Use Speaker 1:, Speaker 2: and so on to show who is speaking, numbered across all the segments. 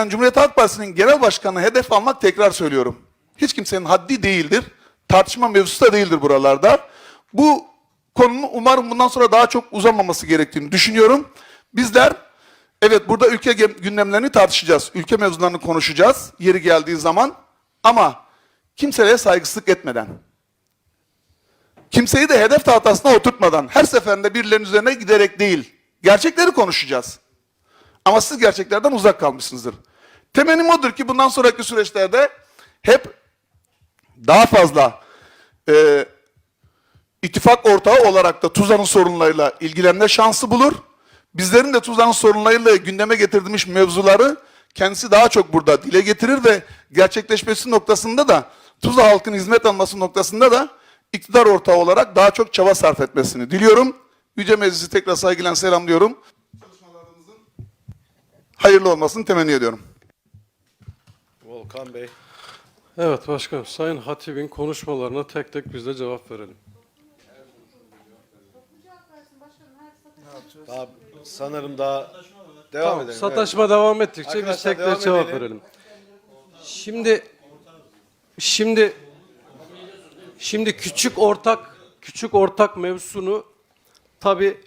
Speaker 1: ben Cumhuriyet Halk Partisi'nin genel başkanı hedef almak tekrar söylüyorum. Hiç kimsenin haddi değildir. Tartışma mevzusu da değildir buralarda. Bu konunun umarım bundan sonra daha çok uzamaması gerektiğini düşünüyorum. Bizler evet burada ülke gündemlerini tartışacağız. Ülke mevzularını konuşacağız yeri geldiği zaman ama kimseye saygısızlık etmeden. Kimseyi de hedef tahtasına oturtmadan her seferinde birilerinin üzerine giderek değil. Gerçekleri konuşacağız. Ama siz gerçeklerden uzak kalmışsınızdır. Temennim odur ki bundan sonraki süreçlerde hep daha fazla e, ittifak ortağı olarak da Tuzla'nın sorunlarıyla ilgilenme şansı bulur. Bizlerin de Tuzla'nın sorunlarıyla gündeme getirdiğimiz mevzuları kendisi daha çok burada dile getirir ve gerçekleşmesi noktasında da Tuzla halkın hizmet alması noktasında da iktidar ortağı olarak daha çok çaba sarf etmesini diliyorum. Yüce Meclisi tekrar saygıyla selamlıyorum. Çalışmalarımızın hayırlı olmasını temenni ediyorum.
Speaker 2: Volkan Bey.
Speaker 3: Evet başkanım, Sayın Hatip'in konuşmalarına tek tek biz de cevap verelim.
Speaker 2: Daha sanırım daha devam
Speaker 3: Tamam,
Speaker 2: edelim.
Speaker 3: sataşma devam ettikçe biz
Speaker 2: Arkadaşlar,
Speaker 3: tek tek
Speaker 2: devam
Speaker 3: cevap
Speaker 2: edelim.
Speaker 3: verelim. Şimdi şimdi şimdi küçük ortak küçük ortak mevzusunu tabi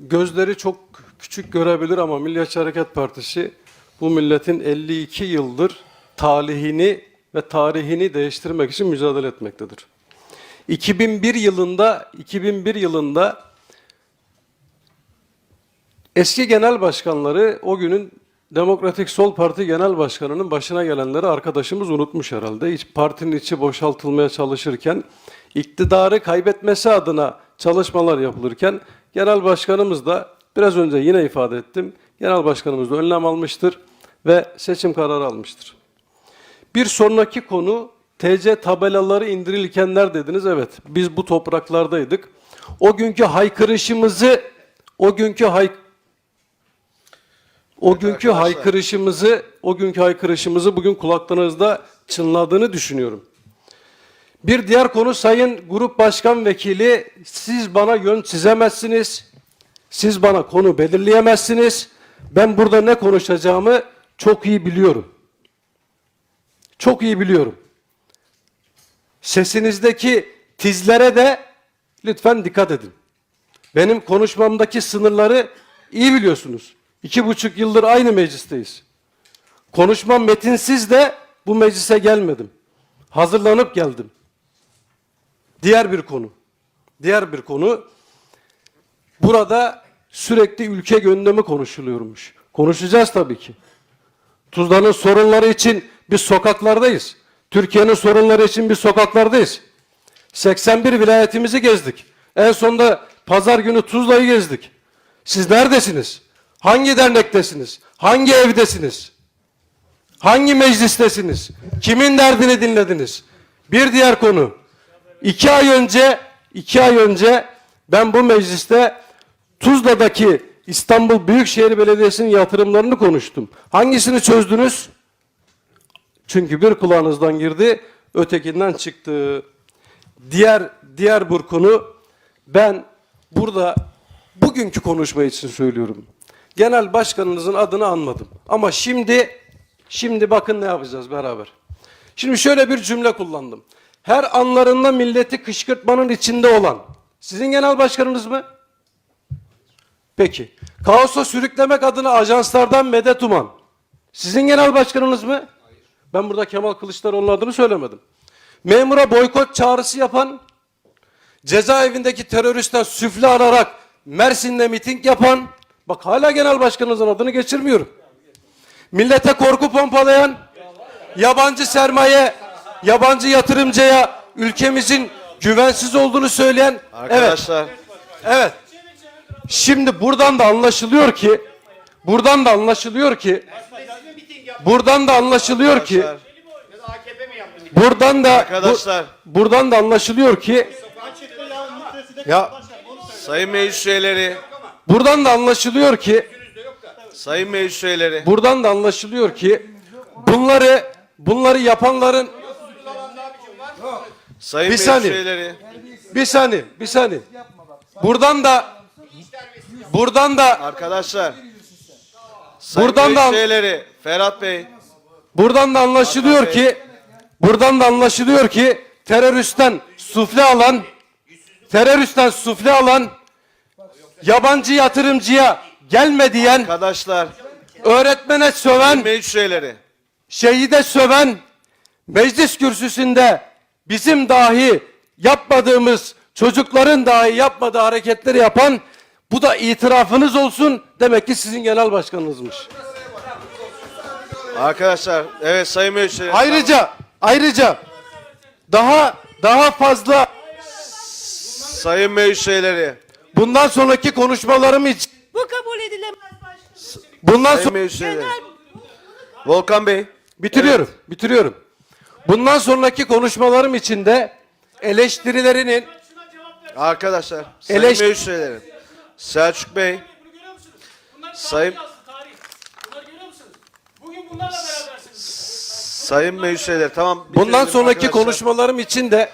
Speaker 3: gözleri çok küçük görebilir ama Milliyetçi Hareket Partisi bu milletin 52 yıldır talihini ve tarihini değiştirmek için mücadele etmektedir. 2001 yılında 2001 yılında Eski genel başkanları o günün Demokratik Sol Parti Genel Başkanı'nın başına gelenleri arkadaşımız unutmuş herhalde. İç, partinin içi boşaltılmaya çalışırken, iktidarı kaybetmesi adına çalışmalar yapılırken, Genel Başkanımız da biraz önce yine ifade ettim, Genel Başkanımız da önlem almıştır ve seçim kararı almıştır. Bir sonraki konu TC tabelaları indirilkenler dediniz. Evet, biz bu topraklardaydık. O günkü haykırışımızı, o günkü hay o günkü
Speaker 2: arkadaşlar.
Speaker 3: haykırışımızı, o günkü haykırışımızı bugün kulaklarınızda çınladığını düşünüyorum. Bir diğer konu Sayın Grup Başkan Vekili, siz bana yön çizemezsiniz, siz bana konu belirleyemezsiniz. Ben burada ne konuşacağımı çok iyi biliyorum. Çok iyi biliyorum. Sesinizdeki tizlere de lütfen dikkat edin. Benim konuşmamdaki sınırları iyi biliyorsunuz. İki buçuk yıldır aynı meclisteyiz. Konuşmam metinsiz de bu meclise gelmedim. Hazırlanıp geldim. Diğer bir konu. Diğer bir konu. Burada sürekli ülke gündemi konuşuluyormuş. Konuşacağız tabii ki. Tuzla'nın sorunları için biz sokaklardayız. Türkiye'nin sorunları için biz sokaklardayız. 81 vilayetimizi gezdik. En sonunda pazar günü Tuzla'yı gezdik. Siz neredesiniz? Hangi dernektesiniz? Hangi evdesiniz? Hangi meclistesiniz? Kimin derdini dinlediniz? Bir diğer konu. İki ay önce, iki ay önce ben bu mecliste Tuzla'daki İstanbul Büyükşehir Belediyesi'nin yatırımlarını konuştum. Hangisini çözdünüz? Çünkü bir kulağınızdan girdi, ötekinden çıktı. Diğer diğer bir ben burada bugünkü konuşma için söylüyorum. Genel başkanınızın adını anmadım. Ama şimdi şimdi bakın ne yapacağız beraber. Şimdi şöyle bir cümle kullandım. Her anlarında milleti kışkırtmanın içinde olan sizin genel başkanınız mı? Peki. Kaosa sürüklemek adına ajanslardan medet uman. Sizin genel başkanınız mı? Ben burada Kemal Kılıçdaroğlu'nun adını söylemedim. Memura boykot çağrısı yapan, cezaevindeki teröristten süfle ararak Mersin'de miting yapan, bak hala genel başkanınızın adını geçirmiyorum. Millete korku pompalayan, yabancı sermaye, yabancı yatırımcıya ülkemizin güvensiz olduğunu söyleyen, evet,
Speaker 2: Arkadaşlar
Speaker 3: evet. Şimdi buradan da anlaşılıyor ki, buradan da anlaşılıyor ki, buradan da anlaşılıyor ki, buradan da,
Speaker 2: Arkadaşlar.
Speaker 3: buradan da anlaşılıyor ki, ya
Speaker 2: sayın meclis üyeleri,
Speaker 3: buradan da anlaşılıyor ki,
Speaker 2: sayın meclis üyeleri.
Speaker 3: buradan da anlaşılıyor ki, bunları, bunları yapanların,
Speaker 2: Sayın
Speaker 3: Bir saniye. bir saniye, bir saniye, buradan da, buradan da,
Speaker 2: Arkadaşlar. Sayın
Speaker 3: Buradan da-
Speaker 2: üyeleri. Ferhat Bey.
Speaker 3: Buradan da anlaşılıyor ki buradan da anlaşılıyor ki teröristten sufle alan teröristten sufle alan yabancı yatırımcıya gelme diyen
Speaker 2: Arkadaşlar.
Speaker 3: öğretmene söven
Speaker 2: üyeleri.
Speaker 3: şehide söven meclis kürsüsünde bizim dahi yapmadığımız çocukların dahi yapmadığı hareketleri yapan bu da itirafınız olsun demek ki sizin genel başkanınızmış.
Speaker 2: Arkadaşlar. Evet sayın meclis.
Speaker 3: Ayrıca ayrıca daha daha fazla
Speaker 2: Sayın meclis üyeleri.
Speaker 3: bundan sonraki konuşmalarım için
Speaker 4: Bu kabul edilemez başkanım.
Speaker 3: bundan
Speaker 2: Sayın
Speaker 3: sonra
Speaker 2: meclis üyeleri.
Speaker 4: Genel
Speaker 2: Volkan Bey.
Speaker 3: bitiriyorum. Bitiriyorum. Bundan sonraki konuşmalarım içinde eleştirilerinin
Speaker 2: Arkadaşlar. Sayın
Speaker 3: Eleş-
Speaker 2: meclis üyeleri. Selçuk Bey.
Speaker 5: Bunu görüyor musunuz? Bunlar
Speaker 2: Sayın-
Speaker 5: tarih yazdı, tarih. Bunları görüyor musunuz? Bugün bunlarla berabersiniz.
Speaker 2: Sayın meclis üyeleri. Tamam.
Speaker 3: bundan
Speaker 2: bitirelim
Speaker 3: sonraki
Speaker 2: arkadaşlar.
Speaker 3: konuşmalarım için de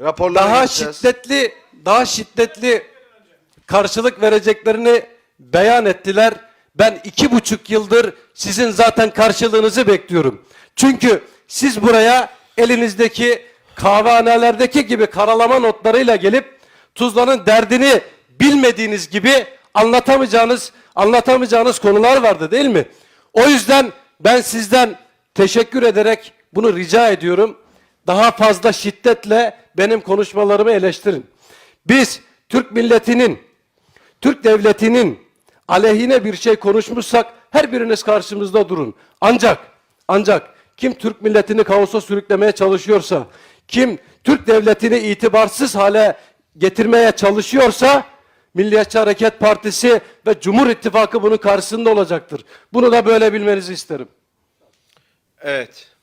Speaker 2: Raporlara
Speaker 3: daha
Speaker 2: geçeceğiz.
Speaker 3: şiddetli daha şiddetli karşılık vereceklerini beyan ettiler. Ben iki buçuk yıldır sizin zaten karşılığınızı bekliyorum. Çünkü siz buraya elinizdeki kahvehanelerdeki gibi karalama notlarıyla gelip Tuzla'nın derdini bilmediğiniz gibi anlatamayacağınız anlatamayacağınız konular vardı değil mi? O yüzden ben sizden teşekkür ederek bunu rica ediyorum daha fazla şiddetle benim konuşmalarımı eleştirin. Biz Türk milletinin, Türk devletinin aleyhine bir şey konuşmuşsak her biriniz karşımızda durun. Ancak, ancak kim Türk milletini kaosa sürüklemeye çalışıyorsa, kim Türk devletini itibarsız hale getirmeye çalışıyorsa Milliyetçi Hareket Partisi ve Cumhur İttifakı bunun karşısında olacaktır. Bunu da böyle bilmenizi isterim.
Speaker 2: Evet.